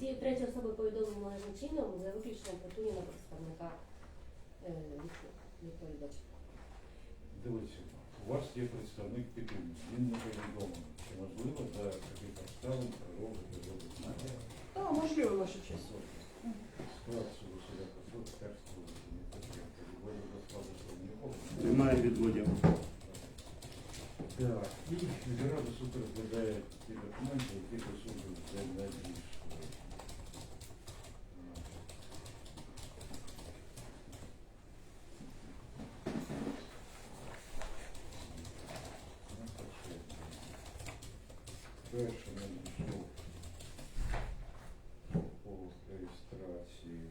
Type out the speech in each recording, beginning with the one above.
третя особа повідомлена належним чином за виключенням притулення представника е, відповідача. Дивіться, у вас є представник підтримки, він не повідомлений. Чи можливо за таких обставин продовжити розгляд? Так, можливо, ваша честь. Склад суду судя посуд, текст не підтримки. Відводів до складу суду нікого. Немає відводів. Так, і Федеральний суд розглядає ті документи, які до суду вже надійшли. Перше надійшов по реєстрації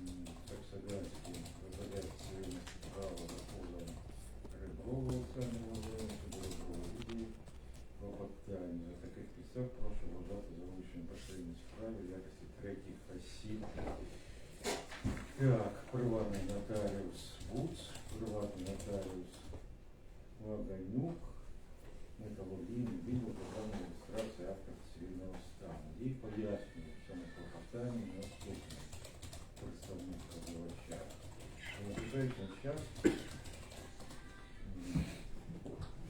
м, Саксаганський розгляд цивільне право за позовом Реброва Олександра Володимировича до Реброва Лідії про питання. За таких підстав прошу вважати залучення посередній справі в якості третіх осіб. Так, приватний нотаріус Буц, приватний нотаріус Лаганюк, металургійний відділ державної реєстрації актів цивільного стану. І пояснюю в цьому клопотанні наступне представник позивача. На ближайший час, м,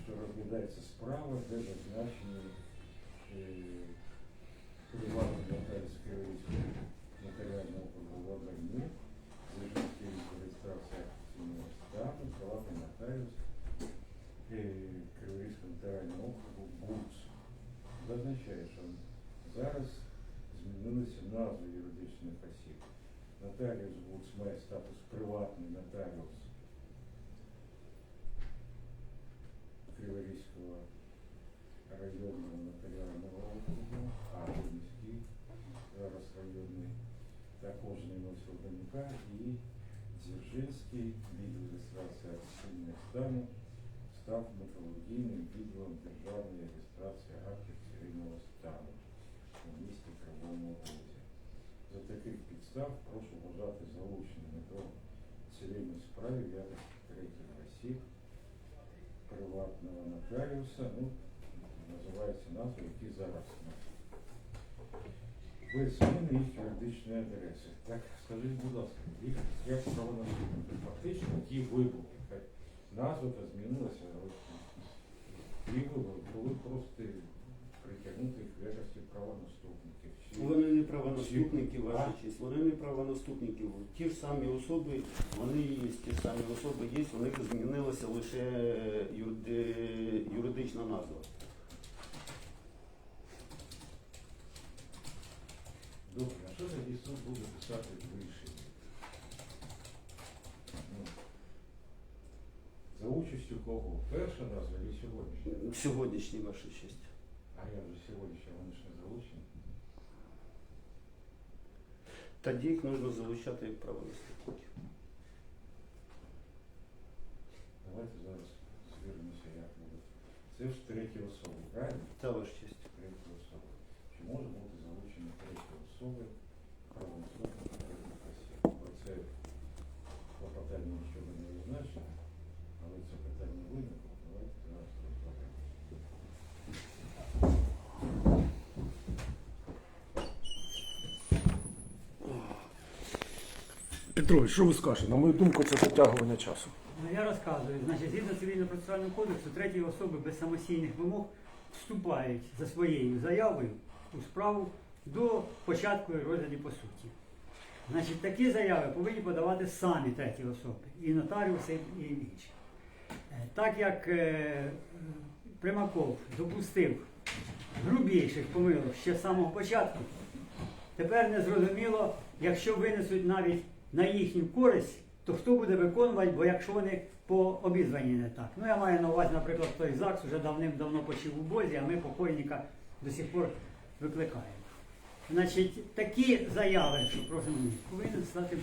що розглядається справа, де зазначені е, приватний юридичних осіб. Нотаріус БУЦ має статус приватний нотаріус Криворізького районного нотаріального округу, а міський зараз районний, також змінився Вогнюка і Дзержинський відділ реєстрації акційних стану став металургійним відділом державної реєстрації актів цивільного стану у місті Кривому Розі. За таких підстав прошу вважати залученими до цивільної справи в якості третіх осіб приватного нотаріуса, ну, називаються назви, які зараз у нас. Без зміни їх юридичної адреси. Так, скажіть, будь ласка, їх як правонаступники, фактично ті вибухи, хай назва та змінилася, але ті вибухи були просто Правонаступники, А? ваша честь. Правонаступники. Ті ж самі особи, вони є, ті ж самі особи є, у них змінилася лише юриди- юридична назва. Добре, а що тоді суд буде писати в рішенні? Ну, за участю кого? Перша назва і сьогоднішня? Сьогоднішній ваша честь. А я вже сьогоднішня, вони ж не залучені. Тоді їх потрібно залучати як правонаступників. Давайте зараз звіримося, як буде. Це ж треті особи, правильно? Та ваша честь. Треті особи. Чи може бути залучені треті особи Петрович, що ви скажете? На мою думку, це затягування часу. Ну, я розказую. Значить, згідно цивільно-процесуального кодексу, треті особи без самостійних вимог вступають за своєю заявою у справу до початку розгляду по суті. Значить, такі заяви повинні подавати самі треті особи, і нотаріуси, і інші. Е, Так як е, Примаков допустив грубіших помилок ще з самого початку, тепер не зрозуміло, якщо винесуть навіть на їхню користь, то хто буде виконувати, бо якщо вони по обізванні не так. Ну я маю на увазі, наприклад, той ЗАГС вже давним-давно почив у Бозі, а ми покойника до сих пор викликаємо. Значить, такі заяви, що просимо, повинні стати.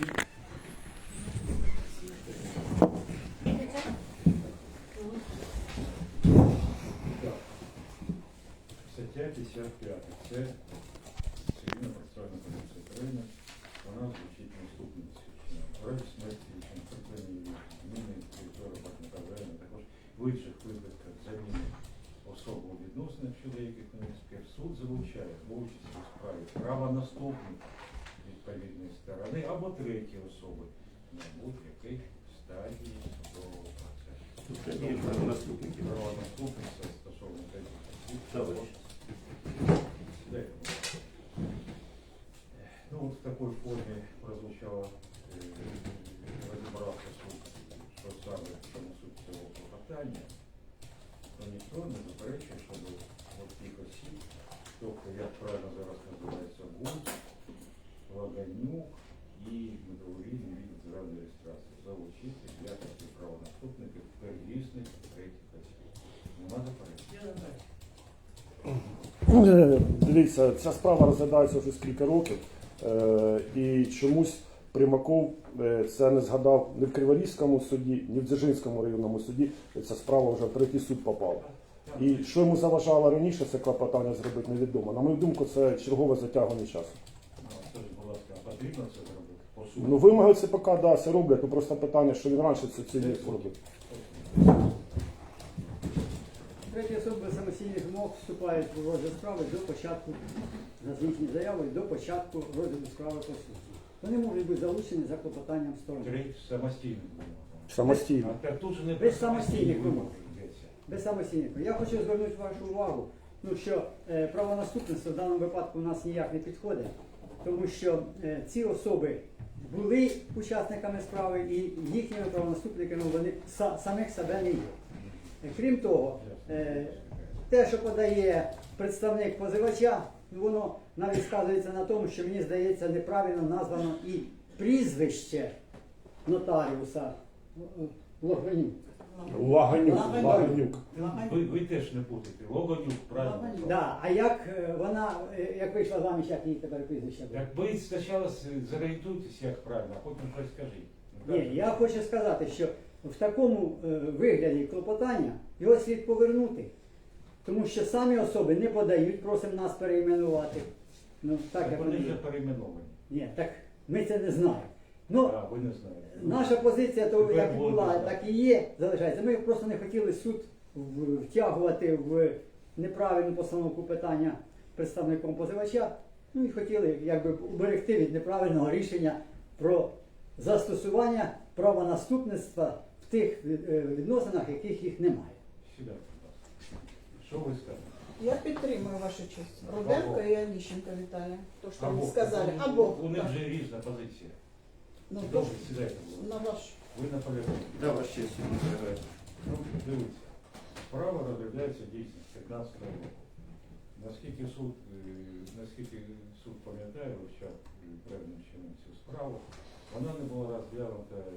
Стаття 55. Це цивільна процесуальна кодексу України. Разі смерті припинення зміни території воєнна, також в інших випадках заміни особи у відносинах щодо яких не участі у справі правонаступник відповідної сторони або треті особи на будь-якій стадії судового процесу. Правонаступники. Стосовно осіб. Товариш. Дайте, будь ласка. Ну, вот в такой форме прозвучало, э, розібрався суд, що саме в чому суть цього клопотання, то ніхто не заперечує, щоб от тих осіб, тобто, як правильно зараз називається ГУН, Лаганюк і недовольний від державної реєстрації, залучити в якості правонаступників первісних третіх осіб. Нема заперечень? Е, Дивіться, ця справа розглядається вже скільки років, е, і чомусь Примаков е, це не згадав ні в Криворізькому суді, ні в Дзержинському районному суді. Ця справа вже в третій суд попала. І що йому заважало раніше це клопотання зробити, невідомо. На мою думку, це чергове затягування часу. Ну, скажіть, будь це зробити? Ну, да, це роблять, ну просто питання, що він раніше це, це не зробив. Особи без самостійних вимог вступають в розгляд справи до початку за зміщеною заявою до початку розгляду справи по суті. Вони можуть бути залучені за клопотанням сторон. Три самостійних вимог. Самостійно. А тут же не Без самостійних вимог. йдеться. Без самостійних. Я хочу звернути вашу увагу, ну, що е, правонаступництво в даному випадку у нас ніяк не підходить, тому що е, ці особи були учасниками справи і їхніми правонаступниками вони са- самих себе не є. Е, Крім того, те, що подає представник позивача, воно навіть сказується на тому, що мені здається неправильно названо і прізвище нотаріуса е, е, Логвинюк. Лаганюк, Лаганюк. Лаганюк. Ви, ви теж не путайте. Логонюк, правильно. Да, а як е, вона, е, як вийшла заміж, як її тепер прізвище? Так ви спочатку зорієнтуйтесь, як правильно, а потім щось скажіть. Ну, Ні, я хочу сказати, що в такому е, вигляді клопотання його слід повернути, тому що самі особи не подають, просимо нас перейменувати. Ну, так Так як вони вже є. перейменовані. Ні, так ми це не знаємо. Ну, А, не знаєте. наша позиція, то як була, так і є, залишається. Ми просто не хотіли суд втягувати в неправильну постановку питання представником позивача. Ну і хотіли якби уберегти від неправильного рішення про застосування правонаступництва в тих е, відносинах, яких їх немає. Сідайте, будь. Що ви скажете? Я підтримую вашу честь. Руденко і Аніщенко Віталія. То, що Або. ви сказали. Або. У них вже різна позиція. Ну, то, Добре, сідайте, на ваш. Ви наполягаєте. Да, ваш честь. Ну, дивіться, справа розглядається дійсно з 15 року. Наскільки суд, е, наскільки суд пам'ятає, вивчав е, певним чином цю справу, вона не була розглянута е,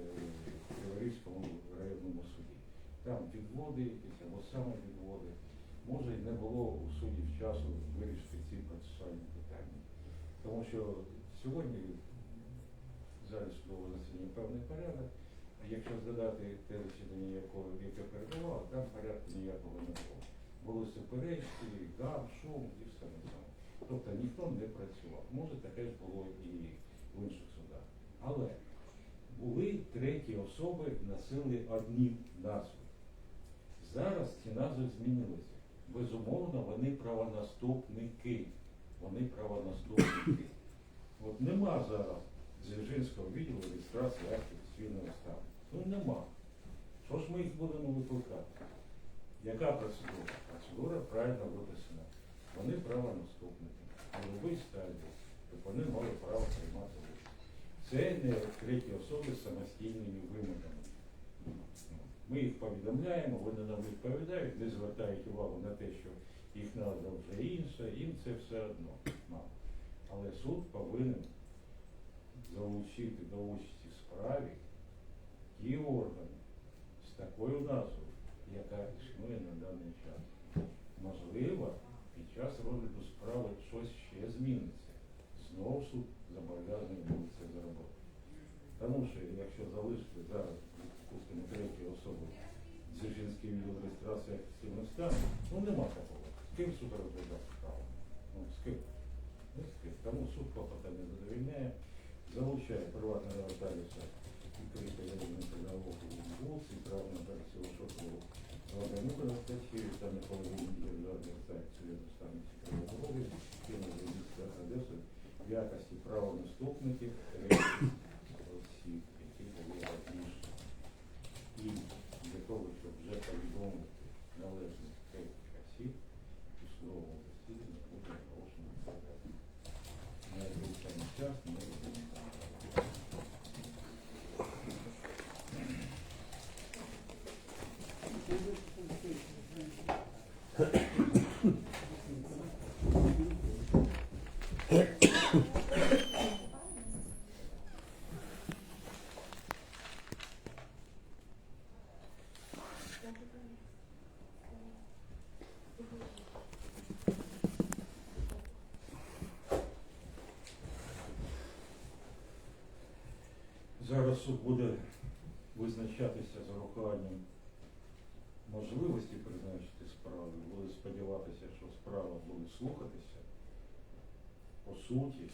в Криворізькому районному суді. Там відводи якісь або саме відводи. Може і не було у суді часу вирішити ці процесуальні питання. Тому що сьогодні в залі судового засідання певний порядок. А якщо згадати те засідання, якого яке перебувало, там порядку ніякого не було. Були суперечки, гам, шум і все на цьому. Тобто ніхто не працював. Може, таке ж було і в інших. Але були треті особи, носили одні назви. Зараз ці назви змінилися. Безумовно, вони правонаступники. Вони правонаступники. От нема зараз Дзержинського відділу реєстрації актів цивільного стану. Ну нема. Що ж ми їх будемо викликати? Яка процедура? Процедура правильно виписана. Вони правонаступники. На любій стадії, щоб вони мали право приймати. Це не треті особи з самостійними вимогами. Ми їх повідомляємо, вони нам відповідають, не звертають увагу на те, що їх назва вже інша, їм це все одно. Але суд повинен залучити до участі в справі ті органи з такою назвою, яка існує на даний час. Можливо, під час розгляду справи щось ще зміниться. Знову суд зобов'язаний. Тому що якщо залишити зараз, допустимо, третю особу Дзержинський відділ реєстрації активних станів, ну нема такого. З ким суд розглядав справу? Ну, з ким? Ну, з ким. Тому суд клопотання задовільняє, залучає приватного нотаріуса відкритої ядерної округу вулиці, право нотаріуса Шокову Гладанюка статті та неповинні державної санкції доставниці кровопролиту, Києва міста Одеси в якості правонаступників третіх know. Суд буде визначатися з урахуванням можливості призначити справу. Буде сподіватися, що справа буде слухатися по суті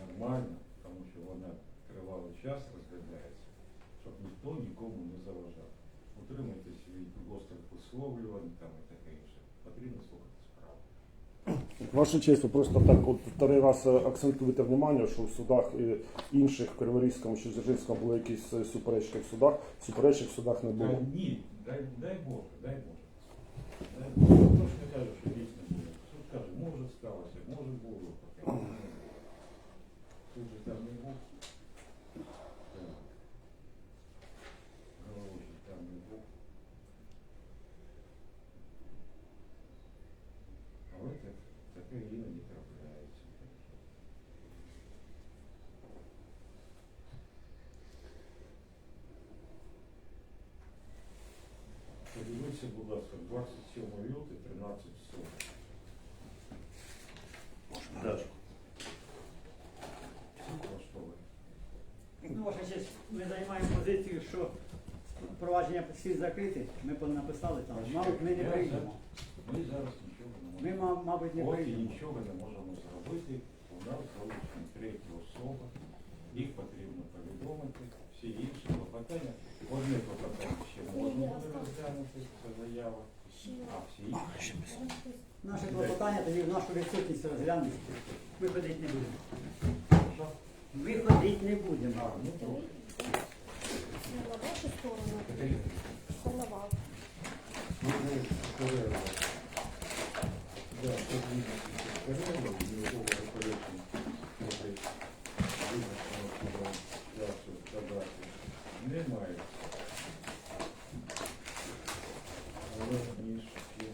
нормально, тому що вона тривалий час розглядається, щоб ніхто нікому не заважав. Утримуйтесь від гострих висловлювань там і таке інше. Потрібно слухати справу. Ваша честь, просто так от второй раз е, акцентуєте внимание, що в судах і інших в Криворізькому чи Дзержинському були якісь е, суперечки в судах. Суперечок в судах не було. Ні, дай, дай Боже, дай Боже. Дай Боже. Я не кажу, що дійсно. Суд каже, може сталося, може було, поки може не було. Суд же там не був. Так. Головуючий там не був. Але так, таке іноді трапляється. Подивіться, будь ласка, 27 лютого 13.40. Так. Влаштовує. Ну, ваша честь, ми займаємо позицію, що провадження слід закрити. Ми написали там. Мабуть, ми не Я прийдемо. Ми зараз нічого не Ми, можемо. ма- мабуть, не Поки прийдемо. нічого не можемо зробити. У нас залишені треті особи. Їх потрібно повідомити. Всі інші клопотання. Одне клопотання ще можна буде розглянути, це заява. А всі інші. Наше клопотання тоді в нашу відсутність розглянути. Ми ходити не будемо. Що? Ми не будемо. Ну добре. На вашу сторону, голова. ну, ну, перерва. Да, тут перерва, ніякого заперечення. Може, видно, що воно туди часу додати. Немає. Але ніж є.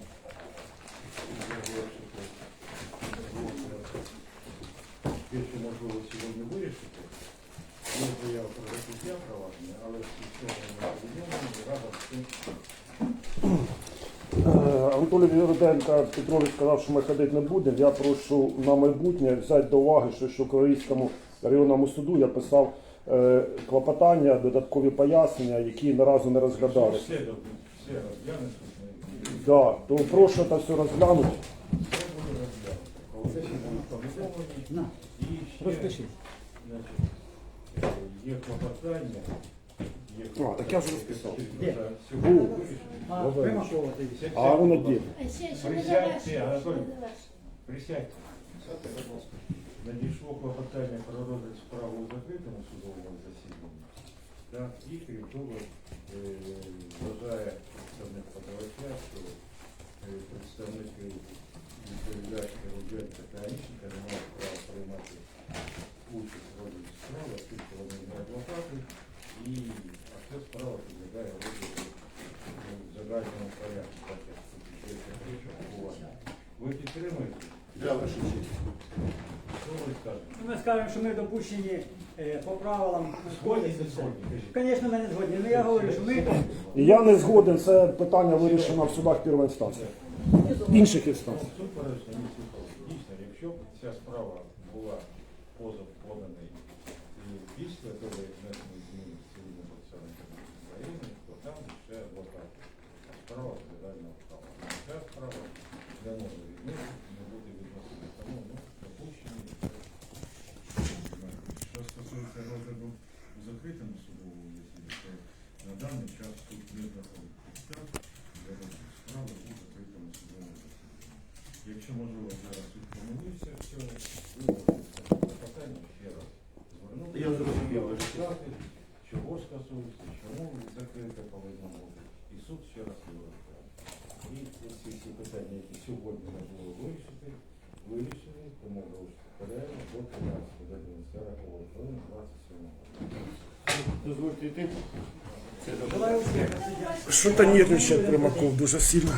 Завершити. Те, що можливо сьогодні вирішити, є заява про закриття провадження, але повідомлені, рада з цим Анатолій Руденко Петрович сказав, що ми ходити не будемо. Я прошу на майбутнє взяти до уваги, що, що в Криворізькому районному суду я писав е, клопотання, додаткові пояснення, які наразі не розглядалися. Все, все розгляне суд. Да, то прошу це все розглянути. На, е, є клопотання. А, так я вже розписав. Де? А, Добре. А воно де? Присядьте, Анатолій. Присядьте. Надійшло клопотання про розгляд справи у закритому судовому засіданні. Так, і крім того, е, вважає представник подавача, що е, представники відповідачки Руденка та Аніщенка не мають права приймати участь в розгляді справи, оскільки вони не адвокати, і а ця справа підлягає розгляду в загальному порядку, так як тут йдеться про шокування. Ви підтримуєте? Я ваша честь. Скажемо, що ми допущені е, по правилам. Звісно, ми не згодні. Ну я говорю, що ми І я не згоден, це питання вирішено в судах першої інстанції. Інших інстанцій. Якщо можливо зараз суд помилився в цьому, ви можете це питання ще раз звернути. Я зрозумів. Сказати, чого скасується, чому закрите повинно бути. І суд ще раз його розгляне. І ці всі питання, які сьогодні можливо вирішити, вирішені, тому перерву до 13 години 40 хвилин 27 Дозвольте йти. Це Давай успіху, суддя. Що то нервничає Примаков дуже сильно.